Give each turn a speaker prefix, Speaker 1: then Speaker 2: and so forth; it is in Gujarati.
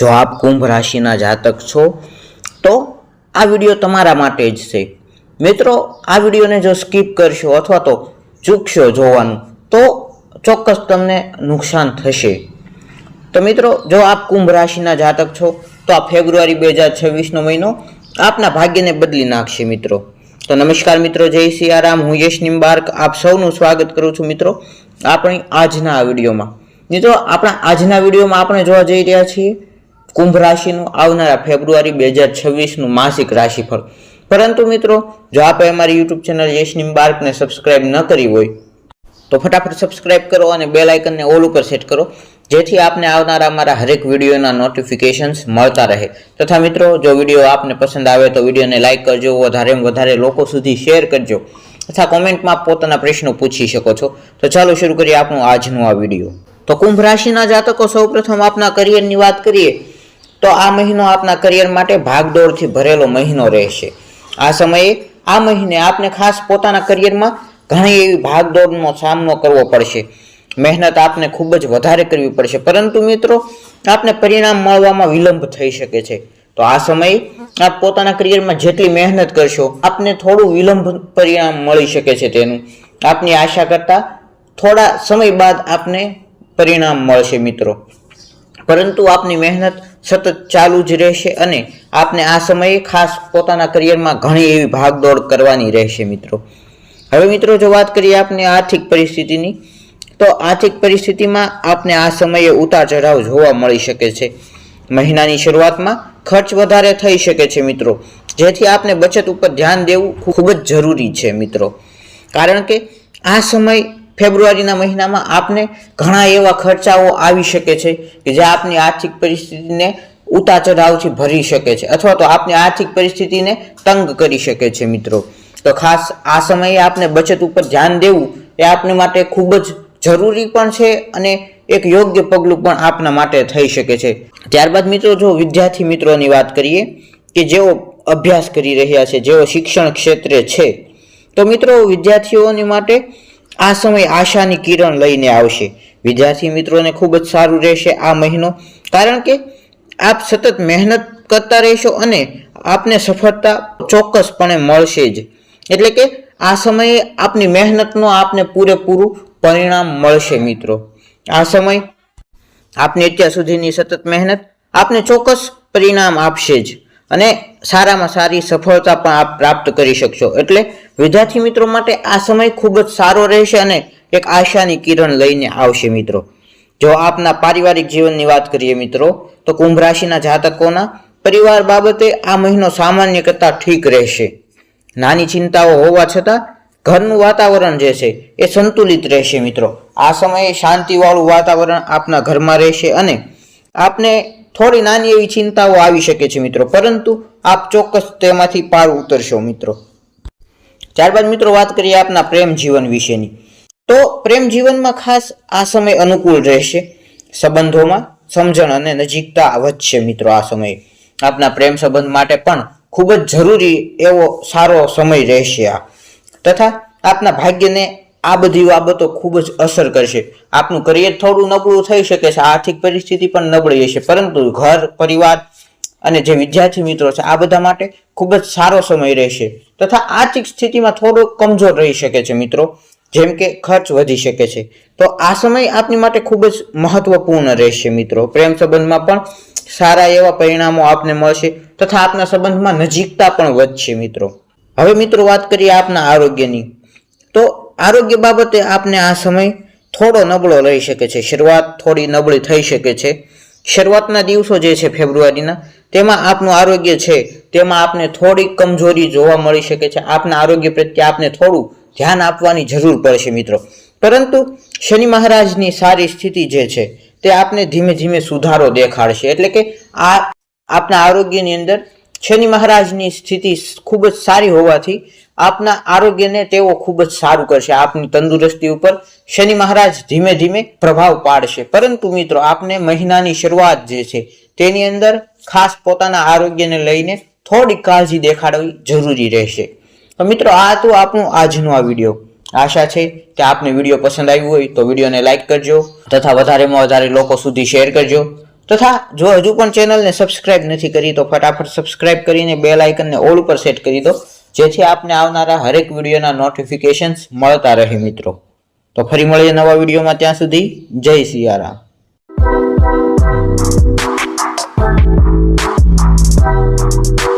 Speaker 1: જો આપ કુંભ રાશિના જાતક છો, તો આ વીડિયો તમારા માટે જ છે. મિત્રો, આ વિડીયોને જો સ્કીપ કરશો અથવા તો ચૂકશો જોવાનું, તો ચોક્કસ તમને નુકસાન થશે. તો મિત્રો, જો આપ કુંભ રાશિના જાતક છો, તો આ ફેબ્રુઆરી બે હજાર છવ્વીસનો મહિનો આપના ભાગ્યને બદલી નાખશે, મિત્રો. તો નમસ્કાર, મિત્રો. જય સિયારામ. હું યશ નિમ્બાર્ક આપ સૌનું સ્વાગત કરું છું, મિત્રો, આપણી આજના વિડીયોમાં. મિત્રો, આપણા આજના વિડીયોમાં આપણે જોવા જઈ રહ્યા છીએ કુંભ રાશિનું આવનારા ફેબ્રુઆરી બે હજાર છવ્વીસનું માસિક રાશિફળ. પરંતુ મિત્રો, જો આપે અમારી યુટ્યુબ ચેનલ યશની બાર્કને સબસ્ક્રાઇબ ન કરી હોય, તો ફટાફટ સબસ્ક્રાઇબ કરો અને બેલ આઇકનને ઓલ ઉપર સેટ કરો, જેથી આપને આવનારા અમારા હરેક વિડીયોના નોટિફિકેશન્સ મળતા રહે. તથા મિત્રો, જો વીડિયો આપને પસંદ આવે તો વિડીયોને લાઇક કરજો વધારેમાં વધારે લોકો સુધી શેર કરજો, તથા કોમેન્ટમાં પોતાના પ્રશ્નો પૂછી શકો છો. તો ચાલો શરૂ કરીએ આપણું આજનું આ વીડિયો. તો કુંભ રાશિના જાતકો સૌપ્રથમ આપના કરિયરની વાત કરીએ તો આ મહિનો આપના કરિયર માટે ભાગદોડથી ભરેલો મહિનો રહેશે. આ સમયે આ મહિને આપને ખાસ પોતાના કરિયરમાં ઘણી એવી ભાગદોડનો સામનો કરવો પડશે. મહેનત આપને ખૂબ જ વધારે કરવી પડશે. પરંતુ મિત્રો, આપને પરિણામ મળવામાં વિલંબ થઈ શકે છે. તો આ સમયે આપ પોતાના કરિયરમાં જેટલી મહેનત કરશો, આપને થોડું વિલંબ પરિણામ મળી શકે છે તેનું. આપની આશા કરતાં થોડા સમય બાદ આપને પરિણામ મળશે મિત્રો. પરંતુ આપની મહેનત સતત ચાલુ જ રહેશે અને આપને આ સમયે ખાસ પોતાના કરિયરમાં ઘણી એવી ભાગદોડ કરવાની રહેશે મિત્રો. હવે મિત્રો, જો વાત કરીએ આપની આર્થિક પરિસ્થિતિની, તો આર્થિક પરિસ્થિતિમાં આપને આ સમયે ઉતાર ચઢાવ જોવા મળી શકે છે. મહિનાની શરૂઆતમાં ખર્ચ વધારે થઈ શકે છે મિત્રો. જેથી આપને બચત ઉપર ધ્યાન દેવું ખૂબ જ જરૂરી છે મિત્રો. કારણ કે આ સમય ફેબ્રુઆરીના મહિનામાં આપને ઘણા એવા ખર્ચાઓ આવી શકે છે કે જે આપની આર્થિક પરિસ્થિતિને ઉતાર ચઢાવથી ભરી શકે છે અથવા તો આપની આર્થિક પરિસ્થિતિને તંગ કરી શકે છે મિત્રો. તો ખાસ આ સમયે આપને બચત ઉપર ધ્યાન દેવું એ આપને માટે ખૂબ જ જરૂરી પણ છે અને એક યોગ્ય પગલું પણ આપના માટે થઈ શકે છે. ત્યારબાદ મિત્રો જો વિદ્યાર્થી મિત્રોની વાત કરીએ કે જેઓ અભ્યાસ કરી રહ્યા છે, જેઓ શિક્ષણ ક્ષેત્રે છે, તો મિત્રો વિદ્યાર્થીઓની માટે આ સમય આશાની કિરણ લઈને આવશે. વિદ્યાર્થી મિત્રોને ખૂબ જ સારું રહેશે આ મહિનો. કારણ કે આપ સતત મહેનત કરતા રહેશો અને આપને સફળતા ચોક્કસપણે મળશે જ. એટલે કે આ સમયે આપની મહેનતનો આપને પૂરેપૂરું પરિણામ મળશે મિત્રો. આ સમય આપની અત્યાર સુધીની સતત મહેનત આપને ચોક્કસ પરિણામ આપશે જ. અને સારામાં સારી સફળતા પણ આપ પ્રાપ્ત કરી શકશો. એટલે વિદ્યાર્થી મિત્રો માટે આ સમય ખૂબ જ સારો રહેશે અને એક આશાની કિરણ લઈને આવશે મિત્રો. જો આપના પારિવારિક જીવનની વાત કરીએ મિત્રો, તો કુંભ રાશિના જાતકોના પરિવાર બાબતે આ મહિનો સામાન્ય કરતાં ઠીક રહેશે. નાની ચિંતાઓ હોવા છતાં ઘરનું વાતાવરણ જે છે એ સંતુલિત રહેશે મિત્રો. આ સમયે શાંતિવાળું વાતાવરણ આપના ઘરમાં રહેશે અને આપને થોડી નાની એવી ચિંતાઓ આવી શકે છે મિત્રો. પરંતુ આપ ચોક્કસ તેમાંથી પાર ઉતરશો મિત્રો. ત્યારબાદ મિત્રો વાત કરીએ આપના પ્રેમ જીવન વિશેની. તો પ્રેમ જીવનમાં ખાસ આ સમય અનુકૂળ રહેશે સંબંધોમાં, સમજણ અને નજીકતા વધશે મિત્રો આ સમયે. આપના પ્રેમ સંબંધ માટે પણ ખૂબ જ જરૂરી એવો સારો સમય રહેશે આ. તથા આપના ભાગ્યને આ બધી બાબતો ખૂબ જ અસર કરશે. આપનું કરિયર થોડું નબળું થઈ શકે છે, આર્થિક પરિસ્થિતિ પણ નબળી હશે, પરંતુ ઘર, પરિવાર અને જે વિદ્યાર્થી મિત્રો છે, આ બધા માટે ખૂબ જ સારો સમય રહેશે. તથા આર્થિક સ્થિતિમાં થોડો કમજોર રહી શકે છે મિત્રો, જેમ કે ખર્ચ વધી શકે છે. તો આ સમય આપની માટે ખૂબ જ મહત્વપૂર્ણ રહેશે મિત્રો. પ્રેમ સંબંધમાં પણ સારા એવા પરિણામો આપને મળશે તથા આપના સંબંધમાં નજીકતા પણ વધશે મિત્રો. હવે મિત્રો વાત કરીએ આપના આરોગ્યની. તો આરોગ્ય બાબતે આપને આ સમય થોડો નબળો રહી શકે છે. શરૂઆત થોડી નબળી થઈ શકે છે. શરૂઆતના દિવસો જે છે ફેબ્રુઆરીના તેમાં આપનું આરોગ્ય છે, તેમાં આપને થોડીક કમજોરી જોવા મળી શકે છે, આપના આરોગ્ય પ્રત્યે આપને થોડું ધ્યાન આપવાની જરૂર પડશે મિત્રો. પરંતુ શનિ મહારાજની સારી સ્થિતિ જે છે, તે આપને ધીમે ધીમે સુધારો દેખાડશે. એટલે કે આ આપના આરોગ્યની અંદર શનિ મહારાજની સ્થિતિ ખૂબ જ સારી હોવાથી આપના આરોગ્યને તેઓ ખૂબ જ સારું કરશે. આપની તંદુરસ્તી ઉપર શનિ મહારાજ ધીમે ધીમે પ્રભાવ પાડશે. પરંતુ મિત્રો, આપને મહિનાની શરૂઆત જે છે તેની અંદર ખાસ પોતાના આરોગ્યને લઈને થોડી કાળજી દેખાડવી જરૂરી રહેશે. તો મિત્રો, આ હતું આપણું આજનું આ વીડિયો. આશા છે કે આપને વીડિયો પસંદ આવ્યો હોય તો વિડીયોને લાઇક કરજો તથા વધારેમાં વધારે લોકો સુધી શેર કરજો તથા જો હજુ પણ ચેનલને સબસ્ક્રાઇબ નથી કરી તો ફટાફટ સબસ્ક્રાઇબ કરીને બેલ આઇકનને ઓલ ઉપર સેટ કરી દો. જેથી આપને આવનારા હરેક વિડીયોના નોટિફિકેશન્સ મળતા રહે મિત્રો. તો ફરી મળીએ નવા વિડીયોમાં ત્યાં સુધી જય સિયારામ. You.